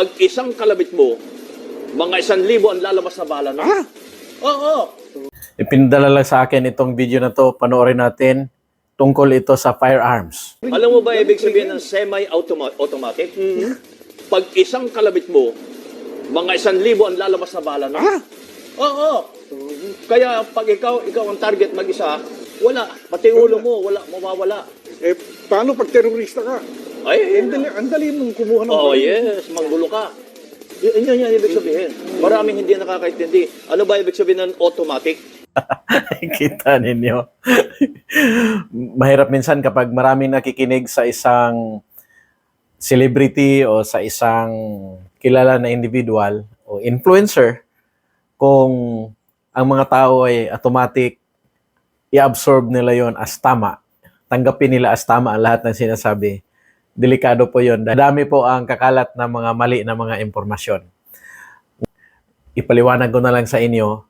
pag isang kalabit mo, mga isang libo ang lalabas na bala na. Ah, Oo. Ipinadala lang sa akin itong video na to, panoorin natin. Tungkol ito sa firearms. Alam mo ba ibig sabihin ng semi-automatic? Pag isang kalabit mo, mga isang libo ang lalabas na bala na. ah, Oo. Kaya pag ikaw, ikaw ang target mag-isa, wala. Pati ulo mo, wala, mawawala. eh, paano pag terorista ka? Ay, ang dali, ang dali mong kumuha ng Oh, yes, manggulo ka. Y- yun yan ibig sabihin. Maraming hindi nakakaintindi. Ano ba ibig sabihin ng automatic? Kita ninyo. Mahirap minsan kapag maraming nakikinig sa isang celebrity o sa isang kilala na individual o influencer kung ang mga tao ay automatic i-absorb nila yon as tama. Tanggapin nila as tama ang lahat ng sinasabi. Delikado po yon. Dami po ang kakalat na mga mali na mga impormasyon. Ipaliwanag ko na lang sa inyo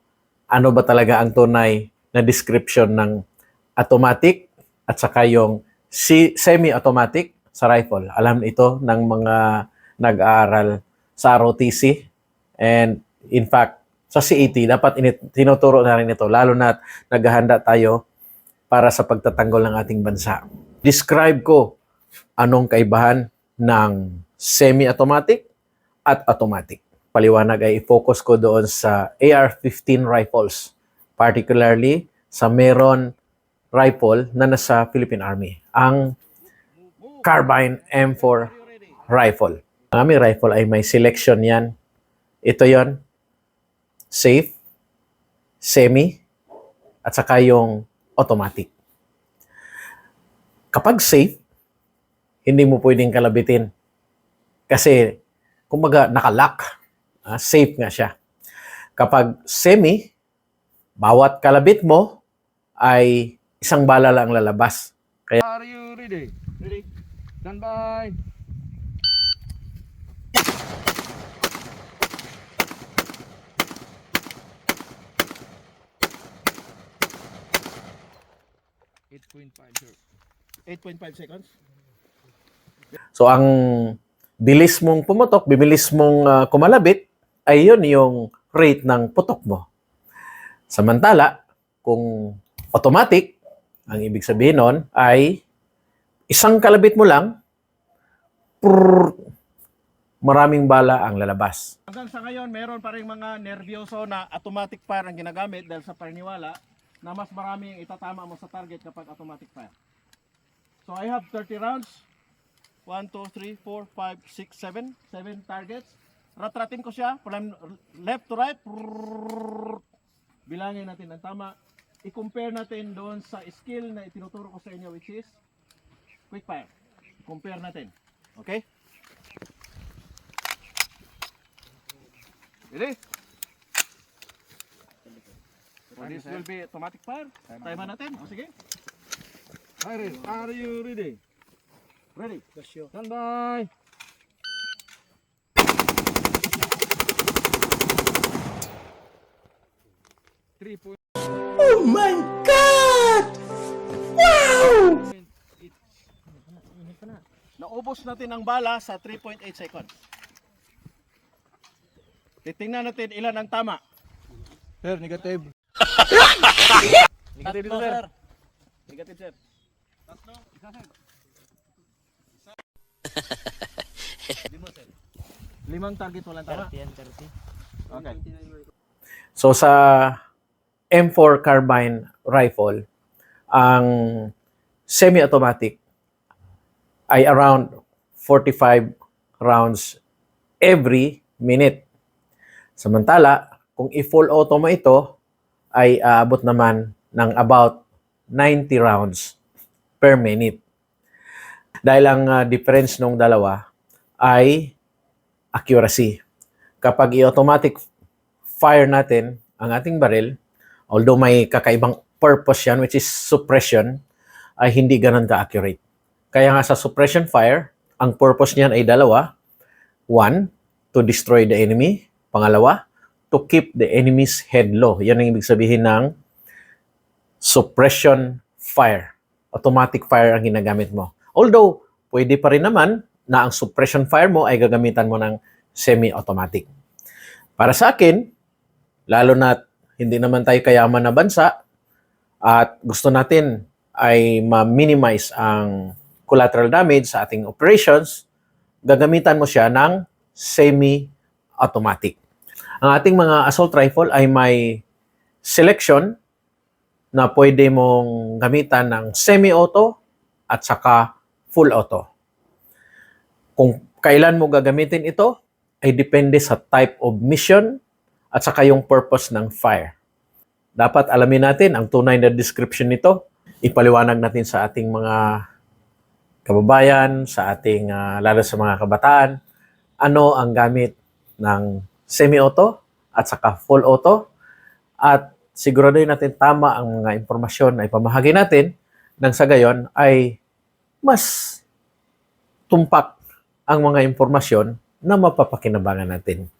ano ba talaga ang tunay na description ng automatic at saka yung semi-automatic sa rifle. Alam ito ng mga nag-aaral sa ROTC and in fact sa CAT dapat init- tinuturo na rin ito lalo na naghahanda tayo para sa pagtatanggol ng ating bansa. Describe ko anong kaibahan ng semi-automatic at automatic paliwanag ay i-focus ko doon sa AR-15 rifles, particularly sa Meron rifle na nasa Philippine Army, ang Carbine M4 rifle. Ang aming rifle ay may selection yan. Ito yon safe, semi, at saka yung automatic. Kapag safe, hindi mo pwedeng kalabitin. Kasi, kumbaga, nakalock Ah, safe nga siya. Kapag semi, bawat kalabit mo ay isang bala lang lalabas. Are you ready? Ready. Stand by. Eight point five, sir. 8.5 seconds. So ang bilis mong pumutok, bibilis mong ah, kumalabit, ay yun yung rate ng putok mo. Samantala, kung automatic, ang ibig sabihin nun ay isang kalabit mo lang, prrrr, maraming bala ang lalabas. Hanggang sa ngayon, meron pa rin mga nervyoso na automatic fire ang ginagamit dahil sa paniniwala na mas marami ang itatama mo sa target kapag automatic fire. So I have 30 rounds. 1, 2, 3, 4, 5, 6, 7. 7 targets. Ratratin ko siya from left to right. Bilangin natin ang tama. I-compare natin doon sa skill na itinuturo ko sa inyo which is quick fire. Compare natin. Okay? Ready? So this will be automatic fire. Time natin. O sige. Iris, are you ready? Ready. Stand by. Three point. Naubos natin ang bala sa 3.8 seconds. Titingnan natin ilan ang tama. Sir, negative. Negative sir. Negative, sir. Tatlo. Isa, sir. Lima, sir. Limang target walang tama. Okay. So sa M4 carbine rifle, ang semi-automatic ay around 45 rounds every minute. Samantala, kung i-full auto mo ito, ay aabot naman ng about 90 rounds per minute. Dahil ang ah, difference ng dalawa ay accuracy. Kapag i-automatic fire natin ang ating baril, although may kakaibang purpose yan, which is suppression, ay hindi ganun ka-accurate. Kaya nga sa suppression fire, ang purpose niyan ay dalawa. One, to destroy the enemy. Pangalawa, to keep the enemy's head low. Yan ang ibig sabihin ng suppression fire. Automatic fire ang ginagamit mo. Although, pwede pa rin naman na ang suppression fire mo ay gagamitan mo ng semi-automatic. Para sa akin, lalo na hindi naman tayo kayaman na bansa at gusto natin ay ma-minimize ang collateral damage sa ating operations, gagamitan mo siya ng semi-automatic. Ang ating mga assault rifle ay may selection na pwede mong gamitan ng semi-auto at saka full auto. Kung kailan mo gagamitin ito ay depende sa type of mission at saka yung purpose ng fire. Dapat alamin natin ang tunay na description nito. Ipaliwanag natin sa ating mga kababayan, sa ating ah, lalo sa mga kabataan, ano ang gamit ng semi-auto at saka full auto at siguraduhin natin tama ang mga impormasyon na ipamahagi natin nang sa gayon ay mas tumpak ang mga impormasyon na mapapakinabangan natin.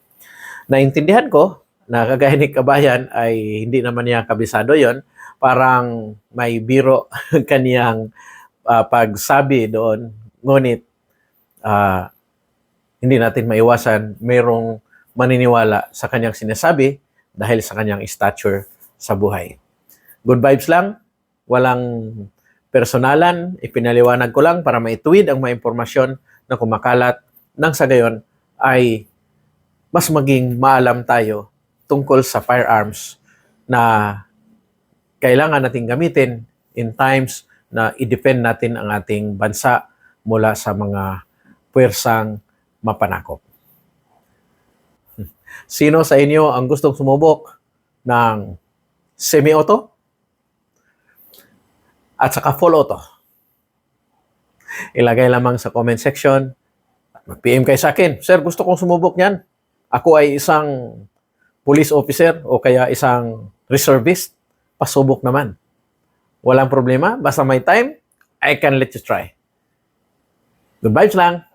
Naintindihan ko na kagaya ni Kabayan ay hindi naman niya kabisado yon parang may biro kaniyang ah, pagsabi doon ngunit ah, hindi natin maiwasan mayroong maniniwala sa kanyang sinasabi dahil sa kanyang stature sa buhay. Good vibes lang, walang personalan, ipinaliwanag ko lang para maituwid ang mga impormasyon na kumakalat nang sa gayon ay mas maging maalam tayo tungkol sa firearms na kailangan nating gamitin in times na i-defend natin ang ating bansa mula sa mga puwersang mapanakop. Sino sa inyo ang gustong sumubok ng semi-auto at saka full auto? Ilagay lamang sa comment section mag-PM kayo sa akin. Sir, gusto kong sumubok niyan. Ako ay isang police officer o kaya isang reservist. Pasubok naman. Walang problema. Basta may time, I can let you try. Good vibes lang.